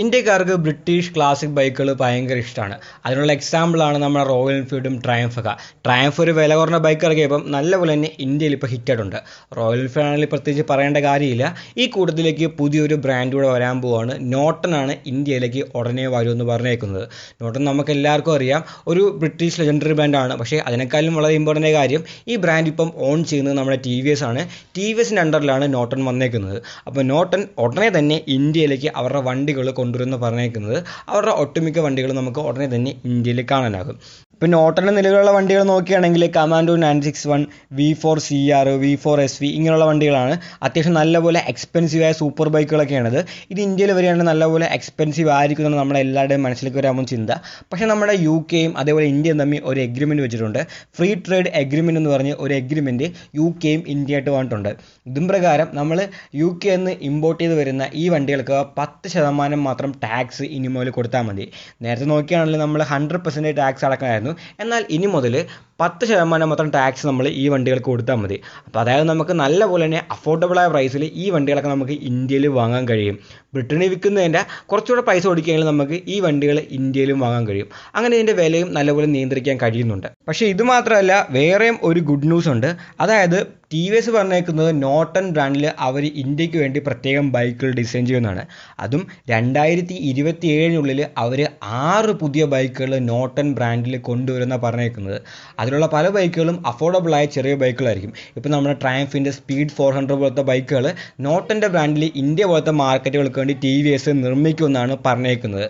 ഇന്ത്യക്കാർക്ക് British classic ബൈക്കുകൾ ഭയങ്കര ഇഷ്ടമാണ് അതിനുള്ള എക്സാമ്പിളാണ് നമ്മുടെ റോയൽ എൻഫീൽഡും ട്രയംഫൊക്കെ ട്രയംഫ് ഒരു വില കുറഞ്ഞ ബൈക്ക് ഇറങ്ങിയപ്പം നല്ലപോലെ തന്നെ ഇന്ത്യയിൽ ഇപ്പോൾ ഹിറ്റായിട്ടുണ്ട് റോയൽ എൻഫീൽഡ് ആണെങ്കിൽ പ്രത്യേകിച്ച് പറയേണ്ട കാര്യമില്ല. ഈ കൂട്ടത്തിലേക്ക് പുതിയൊരു ബ്രാൻഡ് കൂടെ വരാൻ പോവാണ്. നോട്ടനാണ് ഇന്ത്യയിലേക്ക് ഉടനെ വരുമെന്ന് പറഞ്ഞേക്കുന്നത്. നോട്ടൺ നമുക്ക് എല്ലാവർക്കും അറിയാം. ഒരു ബ്രിട്ടീഷ് ലെജൻഡറി ബ്രാൻഡാണ് പക്ഷേ അതിനേക്കാളും വളരെ ഇമ്പോർട്ടന്റ് കാര്യം ഈ ബ്രാൻഡ് ഇപ്പം ഓൺ ചെയ്യുന്നത് നമ്മുടെ ടി വി എസ് ആണ്. ടി വി എസിന്റെ അണ്ടറിലാണ് നോട്ടൺ വന്നേക്കുന്നത്. അപ്പോൾ നോട്ടൺ ഉടനെ തന്നെ ഇന്ത്യയിലേക്ക് അവരുടെ വണ്ടികൾ കൊണ്ടുവരുമെന്ന് പറഞ്ഞേക്കുന്നത്. അവരുടെ ഒട്ടുമിക്ക വണ്ടികളും നമുക്ക് ഉടനെ തന്നെ ഇന്ത്യയിൽ കാണാനാകും. ഇപ്പോൾ നോട്ടന്റെ നിലവിലുള്ള വണ്ടികൾ നോക്കുകയാണെങ്കിൽ commando nine six one V four C R V four S V ഇങ്ങനെയുള്ള വണ്ടികളാണ്. അത്യാവശ്യം നല്ലപോലെ എക്സ്പെൻസീവായ സൂപ്പർ ബൈക്കുകളൊക്കെയാണിത് ഇത് ഇന്ത്യയിൽ വരികയാണെങ്കിൽ നല്ലപോലെ എക്സ്പെൻസീവ് ആയിരിക്കും എന്നാണ് നമ്മുടെ എല്ലാവരുടെയും മനസ്സിലേക്ക് വരാമെന്ന് ചിന്ത. പക്ഷേ നമ്മുടെ യു കെയും അതേപോലെ ഇന്ത്യയും തമ്മിൽ ഒരു എഗ്രിമെന്റ് വെച്ചിട്ടുണ്ട്. ഫ്രീ ട്രേഡ് എഗ്രിമെന്റ് എന്ന് പറഞ്ഞ് ഒരു എഗ്രിമെന്റ് യു കെയും ഇന്ത്യയായിട്ട് വന്നിട്ടുണ്ട്. ഇതും പ്രകാരം നമ്മൾ യു കെ നിന്ന് ഇമ്പോർട്ട് ചെയ്ത് വരുന്ന ഈ വണ്ടികൾക്ക് പത്ത് ശതമാനം മാത്രം ടാക്സ് ഇനി മുതൽ കൊടുത്താൽ മതി. നേരത്തെ നോക്കിയാണെങ്കിൽ നമ്മൾ ഹൺഡ്രഡ് പെർസെന്റേജ് ടാക്സ് അടക്കണമായിരുന്നു. എന്നാൽ ഇനി മുതൽ പത്ത് ശതമാനം മാത്രം ടാക്സ് നമ്മൾ ഈ വണ്ടികൾക്ക് കൊടുത്താൽ മതി. അപ്പോൾ അതായത് നമുക്ക് നല്ല പോലെ തന്നെ അഫോർഡബിളായ പ്രൈസിൽ ഈ വണ്ടികളൊക്കെ നമുക്ക് ഇന്ത്യയിൽ വാങ്ങാൻ കഴിയും. ബ്രിട്ടനിൽ വിൽക്കുന്നതിന്റെ കുറച്ചുകൂടെ പൈസ കൊടുക്കുകയാണെങ്കിൽ നമുക്ക് ഈ വണ്ടികൾ ഇന്ത്യയിലും വാങ്ങാൻ കഴിയും. അങ്ങനെ ഇതിന്റെ വിലയും നല്ലപോലെ നിയന്ത്രിക്കാൻ കഴിയുന്നുണ്ട്. പക്ഷേ ഇത് മാത്രമല്ല വേറെയും ഒരു ഗുഡ് ന്യൂസ് ഉണ്ട്. അതായത് ടി വി എസ് പറഞ്ഞേക്കുന്നത് നോട്ടൺ ബ്രാൻഡിൽ അവർ ഇന്ത്യയ്ക്ക് വേണ്ടി പ്രത്യേകം ബൈക്കുകൾ ഡിസൈൻ ചെയ്യുന്നതാണ്. അതും രണ്ടായിരത്തി ഇരുപത്തി ഏഴിനുള്ളിൽ അവർ ആറ് പുതിയ ബൈക്കുകൾ നോട്ടൺ ബ്രാൻഡിൽ കൊണ്ടുവരുന്ന പറഞ്ഞേക്കുന്നത്. അതിലുള്ള പല ബൈക്കുകളും അഫോർഡബിളായ ചെറിയ ബൈക്കുകളായിരിക്കും. ഇപ്പോൾ നമ്മുടെ ട്രാംഫിന്റെ സ്പീഡ് ഫോർ ഹൺഡ്രഡ് പോലത്തെ ബൈക്കുകൾ നോട്ടന്റെ ബ്രാൻഡിൽ ഇന്ത്യ പോലത്തെ മാർക്കറ്റുകൾക്ക് വേണ്ടി ടി വി എസ് നിർമ്മിക്കുമെന്നാണ് പറഞ്ഞേക്കുന്നത്.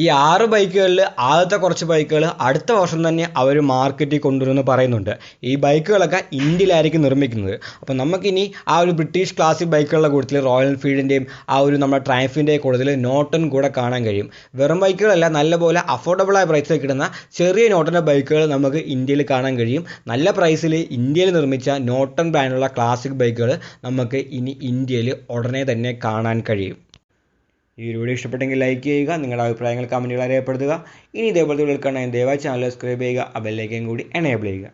ഈ ആറ് ബൈക്കുകളിൽ ആദ്യത്തെ കുറച്ച് ബൈക്കുകൾ അടുത്ത വർഷം തന്നെ അവർ മാർക്കറ്റിൽ കൊണ്ടുവരുമെന്ന് പറയുന്നുണ്ട്. ഈ ബൈക്കുകളൊക്കെ ഇന്ത്യയിലായിരിക്കും നിർമ്മിക്കുന്നത്. അപ്പോൾ നമുക്കിനി ആ ഒരു ബ്രിട്ടീഷ് ക്ലാസിക് ബൈക്കുകളുടെ കൂട്ടത്തിൽ റോയൽ എൻഫീൽഡിന്റെയും ആ ഒരു നമ്മുടെ ട്രയംഫിന്റെയും കൂടുതൽ നോട്ടൺ കൂടെ കാണാൻ കഴിയും. വെറും ബൈക്കുകളല്ല നല്ലപോലെ അഫോർഡബിളായ പ്രൈസിൽ കിട്ടുന്ന ചെറിയ നോട്ടന്റെ ബൈക്കുകൾ നമുക്ക് ഇന്ത്യയിൽ കാണാൻ കഴിയും. നല്ല പ്രൈസിൽ ഇന്ത്യയിൽ നിർമ്മിച്ച നോട്ടൺ ബ്രാൻഡുള്ള ക്ലാസിക് ബൈക്കുകൾ നമുക്ക് ഇനി ഇന്ത്യയിൽ ഉടനെ തന്നെ കാണാൻ കഴിയും. ഈ വീഡിയോ ഇഷ്ടപ്പെട്ടെങ്കിൽ ലൈക്ക് ചെയ്യുക നിങ്ങളുടെ അഭിപ്രായങ്ങൾ കമന്റുകൾ രേഖപ്പെടുത്തുക ഇനി ഇതേപോലത്തെ വീഡിയോ കാണാൻ ദയവായി ചാനൽ സബ്സ്ക്രൈബ് ചെയ്യുക ആ ബെല്ലൈക്കൻ കൂടി എനേബിൾ ചെയ്യുക.